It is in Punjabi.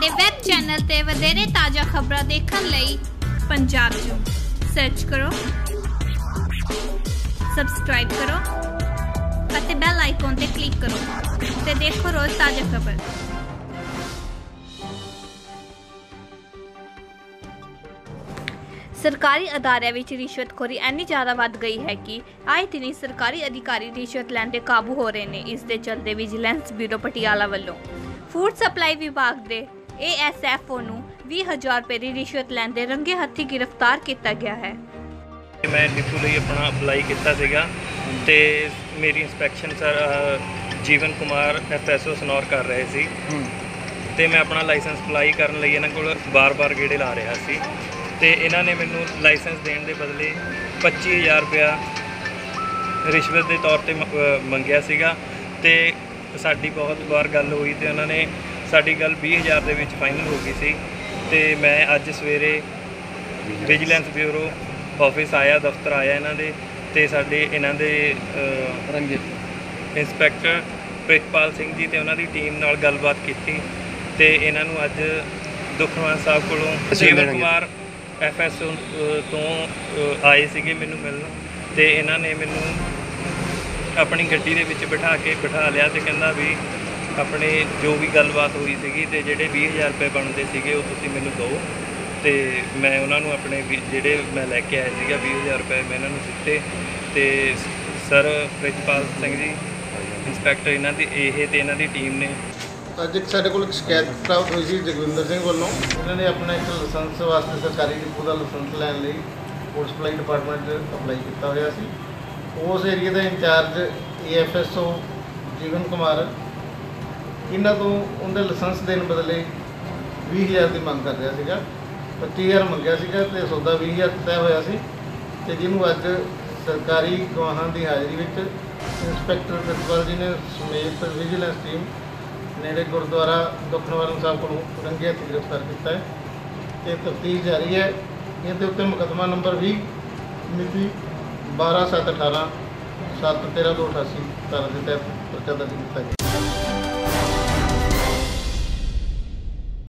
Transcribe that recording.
ਚੈਨਲ ਤੇ ਵਧੇਰੇ ਤਾਜ਼ਾ ਖਬਰਾਂ ਦੇਖਣ ਲਈ ਪੰਜਾਬ ਜੂ ਸਰਚ ਕਰੋ ਸਬਸਕ੍ਰਾਈਬ ਕਰੋ ਅਤੇ ਬੈਲ ਆਈਕਨ ਤੇ ਕਲਿੱਕ ਕਰੋ ਤੇ ਦੇਖੋ ਰੋਜ਼ ਤਾਜ਼ਾ ਖਬਰ। ਸਰਕਾਰੀ ਅਦਾਰਿਆਂ ਵਿੱਚ ਰਿਸ਼ਵਤਖੋਰੀ ਇੰਨੀ ਜ਼ਿਆਦਾ ਵੱਧ ਗਈ ਹੈ ਕਿ ਆਏ ਦਿਨੀ ਸਰਕਾਰੀ ਅਧਿਕਾਰੀ ਰਿਸ਼ਵਤ ਲੈਣ ਦੇ ਕਾਬੂ ਹੋ ਰਹੇ ਨੇ। ਇਸ ਦੇ ਚਲਦੇ ਵਿਜੀਲੈਂਸ ਬਿਊਰੋ ਪਟਿਆਲਾ ਵੱਲੋਂ ਫੂਡ ਸਪਲਾਈ ਵਿਭਾਗ ਦੇ ਏਐਸਐਫਓ ਨੂੰ 20000 ਰੁਪਏ ਦੀ ਰਿਸ਼ਵਤ ਲੈਣ ਦੇ ਰੰਗੇ ਹੱਥੀ ਗ੍ਰਿਫਤਾਰ ਕੀਤਾ ਗਿਆ ਹੈ। ਮੈਂ ਡਿਪੂ ਲਈ ਆਪਣਾ ਅਪਲਾਈ ਕੀਤਾ ਸੀਗਾ ਤੇ ਮੇਰੀ inspection sir Jeevan Kumar FSO Sanour ਕਰ ਰਹੇ ਸੀ। ਤੇ ਮੈਂ ਆਪਣਾ ਲਾਇਸੈਂਸ ਅਪਲਾਈ ਕਰਨ ਲਈ ਇਹਨਾਂ ਕੋਲ ਬਾਰ-ਬਾਰ ਗੇੜੇ ਲਾ ਰਿਹਾ ਸੀ। ਤੇ ਇਹਨਾਂ ਨੇ ਮੈਨੂੰ ਲਾਇਸੈਂਸ ਦੇਣ ਦੇ ਬਦਲੇ 25000 ਰੁਪਇਆ ਰਿਸ਼ਵਤ ਦੇ ਤੌਰ ਤੇ ਮੰਗਿਆ ਸੀਗਾ। ਤੇ ਸਾਡੀ ਬਹੁਤ ਵਾਰ ਗੱਲ ਹੋਈ ਤੇ ਉਹਨਾਂ ਨੇ ਸਾਡੀ ਗੱਲ 20000 ਦੇ ਵਿੱਚ ਫਾਈਨਲ ਹੋ ਗਈ ਸੀ ਤੇ ਮੈਂ ਅੱਜ ਸਵੇਰੇ ਵਿਜੀਲੈਂਸ ਬਿਊਰੋ ਆਫਿਸ ਆਇਆ ਦਫ਼ਤਰ ਆਇਆ ਇਹਨਾਂ ਦੇ ਤੇ ਸਾਡੇ ਇਹਨਾਂ ਦੇ ਰੰਜਿਤ ਇੰਸਪੈਕਟਰ ਪ੍ਰਿਤਪਾਲ ਸਿੰਘ ਜੀ ਤੇ ਉਹਨਾਂ ਦੀ ਟੀਮ ਨਾਲ ਗੱਲਬਾਤ ਕੀਤੀ ਤੇ ਇਹਨਾਂ ਨੂੰ ਅੱਜ ਦੁਖਨਵਾਨ ਸਾਹਿਬ ਕੋਲੋਂ ਜੀਵਨ। ਕੁਮਾਰ ਐਫਐਸਓ ਤੋਂ ਆਏ ਸੀਗੇ ਮੈਨੂੰ ਮਿਲਣ ਤੇ ਇਹਨਾਂ ਨੇ ਮੈਨੂੰ ਆਪਣੀ ਗੱਡੀ ਦੇ ਵਿੱਚ ਬਿਠਾ ਕੇ ਬਿਠਾ ਲਿਆ ਤੇ ਕਹਿੰਦਾ ਵੀ ਆਪਣੇ ਜੋ ਵੀ ਗੱਲਬਾਤ ਹੋਈ ਸੀਗੀ ਤੇ ਜਿਹੜੇ 20000 ਰੁਪਏ ਬਣਦੇ ਸੀਗੇ ਉਹ ਤੁਸੀਂ ਮੈਨੂੰ ਦਿਓ। ਤੇ ਮੈਂ ਉਹਨਾਂ ਨੂੰ ਆਪਣੇ ਵੀ- ਜਿਹੜੇ ਮੈਂ ਲੈ ਕੇ ਆਇਆ ਸੀਗਾ 20000 ਰੁਪਏ ਮੈਂ ਇਹਨਾਂ ਨੂੰ ਦਿੱਤੇ। ਤੇ ਸਰ ਪ੍ਰਿਤਪਾਲ ਸਿੰਘ ਜੀ, ਇੰਸਪੈਕਟਰ ਇਹਨਾਂ ਦੀ, ਇਹ ਤੇ ਇਹਨਾਂ ਦੀ ਟੀਮ ਨੇ। ਅੱਜ ਇੱਕ ਸਾਡੇ ਕੋਲ ਇੱਕ ਸ਼ਿਕਾਇਤ ਪ੍ਰਾਪਤ ਹੋਈ ਸੀ ਜਗਵਿੰਦਰ ਸਿੰਘ ਵੱਲੋਂ। ਉਹਨਾਂ ਨੇ ਆਪਣਾ ਇੱਕ ਲਾਇਸੈਂਸ ਵਾਸਤੇ ਸਰਕਾਰੀ ਡਿਪੂ ਦਾ ਲਾਇਸੈਂਸ ਲੈਣ ਲਈ ਫੂਡ ਸਪਲਾਈ ਡਿਪਾਰਟਮੈਂਟ 'ਚ ਅਪਲਾਈ ਕੀਤਾ ਹੋਇਆ ਸੀ। ਉਸ ਏਰੀਆ ਦਾ ਇੰਚਾਰਜ ਏਐਫਐਸਓ ਜੀਵਨ ਕੁਮਾਰ ਇਹਨਾਂ ਤੋਂ ਉਹਦੇ ਲਾਇਸੈਂਸ ਦੇਣ ਬਦਲੇ 20000 ਦੀ ਮੰਗ ਕਰ ਰਿਹਾ ਸੀਗਾ 25000 ਮੰਗਿਆ ਸੀਗਾ ਤੇ ਸੌਦਾ 20000 ਤੈਅ ਹੋਇਆ ਸੀ ਤੇ ਜਿਹਨੂੰ ਅੱਜ ਸਰਕਾਰੀ ਗਵਾਹਾਂ ਦੀ ਹਾਜ਼ਰੀ ਵਿੱਚ ਇੰਸਪੈਕਟਰ ਪ੍ਰਿਤਪਾਲ ਜੀ ਨੇ ਸਮੇਤ ਵਿਜੀਲੈਂਸ ਟੀਮ ਨੇੜੇ ਗੁਰਦੁਆਰਾ ਦੁਖਨਵਾਰਨ ਸਾਹਿਬ ਕੋਲੋਂ ਰੰਗੇ ਹੱਥੀਂ ਗ੍ਰਿਫਤਾਰ ਕੀਤਾ ਹੈ। ਤੇ ਤਫਤੀਸ਼ ਜਾਰੀ ਹੈ। ਇਹਦੇ ਉੱਤੇ ਮੁਕੱਦਮਾ ਨੰਬਰ 20 ਮਿਤੀ 12/7/18 7/13/288 ਧਾਰਾ ਦੇ ਤਹਿਤ ਪਰਚਾ ਦਰਜ ਕੀਤਾ ਗਿਆ।